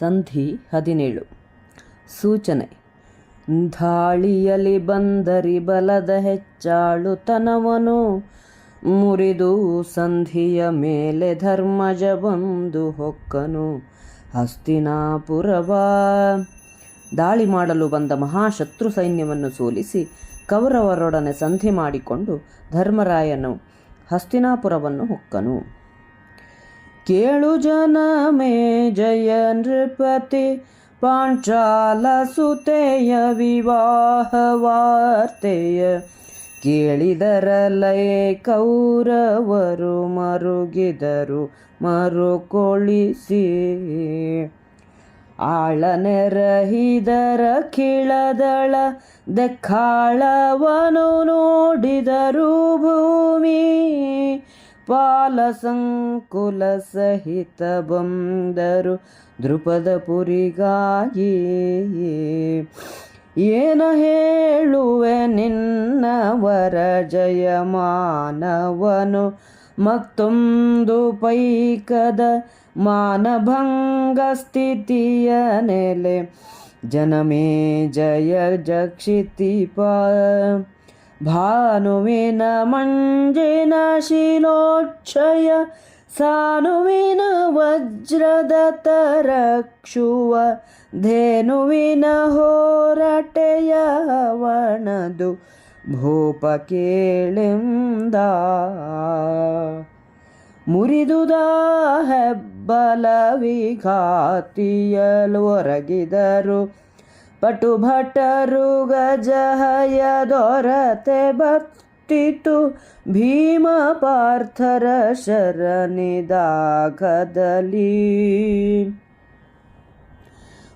ಸಂಧಿ ಹದಿನೇಳು. ಸೂಚನೆ. ಧಾಳಿಯಲಿ ಬಂದರಿ ಬಲದ ಹೆಚ್ಚಾಳುತನವನು, ಮುರಿದು ಸಂಧಿಯ ಮೇಲೆ ಧರ್ಮಜ ಬಂದು ಹೊಕ್ಕನು, ಹಸ್ತಿನಾಪುರವ. ದಾಳಿ ಮಾಡಲು ಬಂದ ಮಹಾಶತ್ರು ಸೈನ್ಯವನ್ನು ಸೋಲಿಸಿ ಕೌರವರೊಡನೆ ಸಂಧಿ ಮಾಡಿಕೊಂಡು ಧರ್ಮರಾಯನು ಹಸ್ತಿನಾಪುರವನ್ನು ಹೊಕ್ಕನು. ಕೇಳು ಜನ ಮೇ ಜಯ ನೃಪತಿ ಪಾಂಚಾಲ ಸುತೆಯ ವಿವಾಹ ವಾರ್ತೆಯ. ಕೇಳಿದರಲೈ ಕೌರವರು ಮರುಗಿದರು, ಮರುಕೊಳಿಸಿ. ಆಳನೆರಹಿದರ ಕಿಳದಳ ದೆಕ್ಕಾಳವನು ನೋಡಿದರು ಭೂಮಿ. ಪಾಲ ಸಂಕುಲ ಸಹಿತ ಬಂದರು ದೃಪದ ಪುರಿಗಾಗಿ ಏನ ಹೇಳುವೆ ನಿನ್ನವರ ಜಯಮಾನವನು? ಮತ್ತೊಂದು ಪೈಕದ ಮಾನಭಂಗ ಸ್ಥಿತಿಯ ನೆಲೆ. ಜನಮೇ ಜಯ ಜಕ್ಷಿತಿಪ. ಭಾನುವಿನ ಮಂಜಿನ ಶಿಲೋಕ್ಷಯ ಸಾನುವಿನ ವಜ್ರದ ತರಕ್ಷುವ ಧೇನುವಿನ ಹೋರಟೆಯವಣದು ಭೂಪ ಕೇಳೆಂದ. ಮುರಿದುದ ಹೆಬ್ಬಲ ವಿಘಾತಿಯಲೊರಗಿದರು ಪಟು ಭಟರು ಗಜಹಯ ದೊರತೆ ಭಕ್ತಿತು ಭೀಮ ಪಾರ್ಥರ ಶರನಿದಾಗದಲ್ಲಿ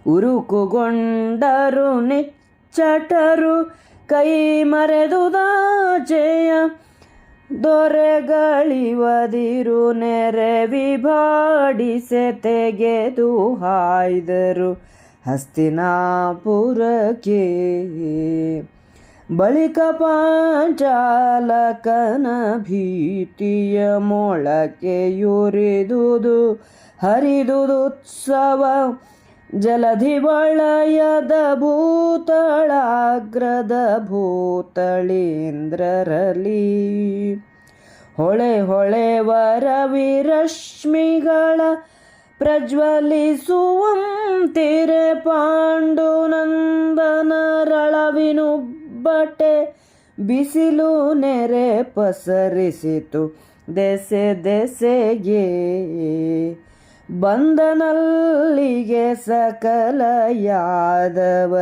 ಉರುಕುಗೊಂಡರು ನಿಚ್ಚಟರು ಕೈ ಮರೆದುದಾಚೆಯ ದೊರೆಗಳಿವದಿರು ನೆರೆ ವಿಭಾಡಿಸೆ ತೆಗೆದು ಹಾಯ್ದರು. ಹಸ್ತಿನಾಪುರಕ್ಕೆ. ಬಳಿಕ ಪಾಂಚಾಲಕನ ಭೀತಿಯ ಮೊಳಕೆಯುರಿದುದು ಹರಿದುದುತ್ಸವ ಜಲಧಿ ವಳಯದ ಭೂತಳಾಗ್ರದ ಭೂತಳೀಂದ್ರರಲಿ ಹೊಳೆ ಹೊಳೆ ವಿರಶ್ಮಿಗಳ ಪ್ರಜ್ವಲಿಸುವಂತಿರೆ ಪಾಂಡುನಂದನರಳವಿನುಬ್ಬಟೆ ಬಿಸಿಲು ನೆರೆ ಪಸರಿಸಿತು. ದೆಸೆ ದೆಸೆಗೆ ಬಂದನಲ್ಲಿಗೆ ಸಕಲ ಯಾದವ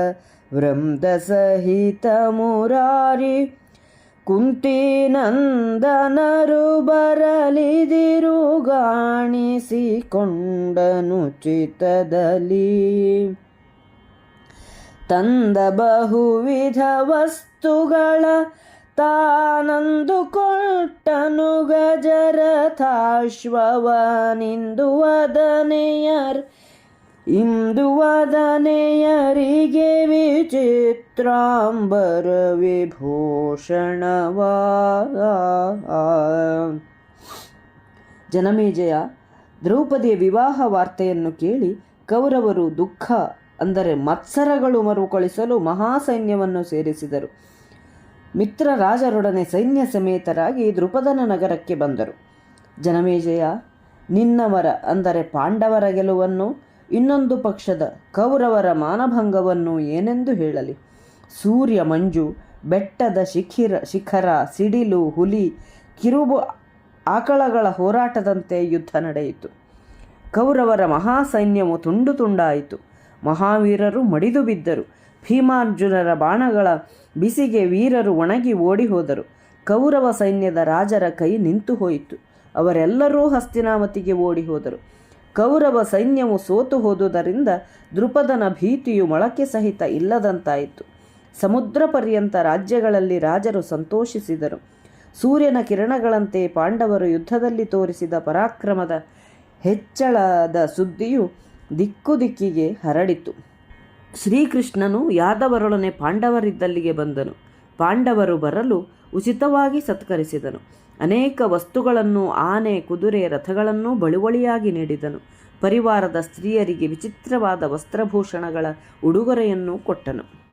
ವೃಂದ ಸಹಿತ ಮುರಾರಿ ಕುಂತಿನಂದನರು ಬರಲಿದಿರುಗಾಣಿಸಿಕೊಂಡನು ಚಿತ್ತದಲ್ಲಿ. ತಂದ ಬಹುವಿಧ ವಸ್ತುಗಳ ತಾನಂದುಕೊಟ್ಟನು ಇಂದು ವದನೆಯರಿಗೆ ವಿಚಿತ್ರಾಂಬರ ವಿಭೂಷಣವ. ಜನಮೇಜಯ ದ್ರೌಪದಿಯ ವಿವಾಹ ವಾರ್ತೆಯನ್ನು ಕೇಳಿ ಕೌರವರು ದುಃಖ, ಅಂದರೆ ಮತ್ಸರಗಳು ಮರುಕಳಿಸಲು ಮಹಾಸೈನ್ಯವನ್ನು ಸೇರಿಸಿದರು. ಮಿತ್ರ ರಾಜರೊಡನೆ ಸೈನ್ಯ ಸಮೇತರಾಗಿ ದೃಪದನ ನಗರಕ್ಕೆ ಬಂದರು. ಜನಮೇಜಯ, ನಿನ್ನವರ, ಅಂದರೆ ಪಾಂಡವರ ಗೆಲುವನ್ನು, ಇನ್ನೊಂದು ಪಕ್ಷದ ಕೌರವರ ಮಾನಭಂಗವನ್ನು ಏನೆಂದು ಹೇಳಲಿ? ಸೂರ್ಯ ಮಂಜು, ಬೆಟ್ಟದ ಶಿಖಿರ, ಶಿಖರ, ಸಿಡಿಲು, ಹುಲಿ, ಕಿರುಬು ಆಕಳಗಳ ಹೋರಾಟದಂತೆ ಯುದ್ಧ ನಡೆಯಿತು. ಕೌರವರ ಮಹಾಸೈನ್ಯವು ತುಂಡು ತುಂಡಾಯಿತು. ಮಹಾವೀರರು ಮಡಿದು ಬಿದ್ದರು. ಭೀಮಾರ್ಜುನರ ಬಾಣಗಳ ಬಿಸಿಗೆ ವೀರರು ಒಣಗಿ ಓಡಿ ಹೋದರು ಕೌರವ ಸೈನ್ಯದ ರಾಜರ ಕೈ ನಿಂತು ಹೋಯಿತು. ಅವರೆಲ್ಲರೂ ಹಸ್ತಿನಾವತಿಗೆ ಓಡಿ ಹೋದರು ಕೌರವ ಸೈನ್ಯವು ಸೋತು ಹೋದುದರಿಂದ ದೃಪದನ ಭೀತಿಯು ಮೊಳಕೆ ಸಹಿತ ಇಲ್ಲದಂತಾಯಿತು. ಸಮುದ್ರ ಪರ್ಯಂತ ರಾಜ್ಯಗಳಲ್ಲಿ ರಾಜರು ಸಂತೋಷಿಸಿದರು. ಸೂರ್ಯನ ಕಿರಣಗಳಂತೆ ಪಾಂಡವರು ಯುದ್ಧದಲ್ಲಿ ತೋರಿಸಿದ ಪರಾಕ್ರಮದ ಹೆಚ್ಚಳದ ಸುದ್ದಿಯು ದಿಕ್ಕು ದಿಕ್ಕಿಗೆ ಹರಡಿತು. ಶ್ರೀಕೃಷ್ಣನು ಯಾದವರೊಡನೆ ಪಾಂಡವರಿದ್ದಲ್ಲಿಗೆ ಬಂದನು. ಪಾಂಡವರು ಬರಲು ಉಚಿತವಾಗಿ ಸತ್ಕರಿಸಿದನು. ಅನೇಕ ವಸ್ತುಗಳನ್ನು, ಆನೆ, ಕುದುರೆ, ರಥಗಳನ್ನೂ ಬಳುವಳಿಯಾಗಿ ನೀಡಿದನು. ಪರಿವಾರದ ಸ್ತ್ರೀಯರಿಗೆ ವಿಚಿತ್ರವಾದ ವಸ್ತ್ರಭೂಷಣಗಳ ಉಡುಗೊರೆಯನ್ನು ಕೊಟ್ಟನು.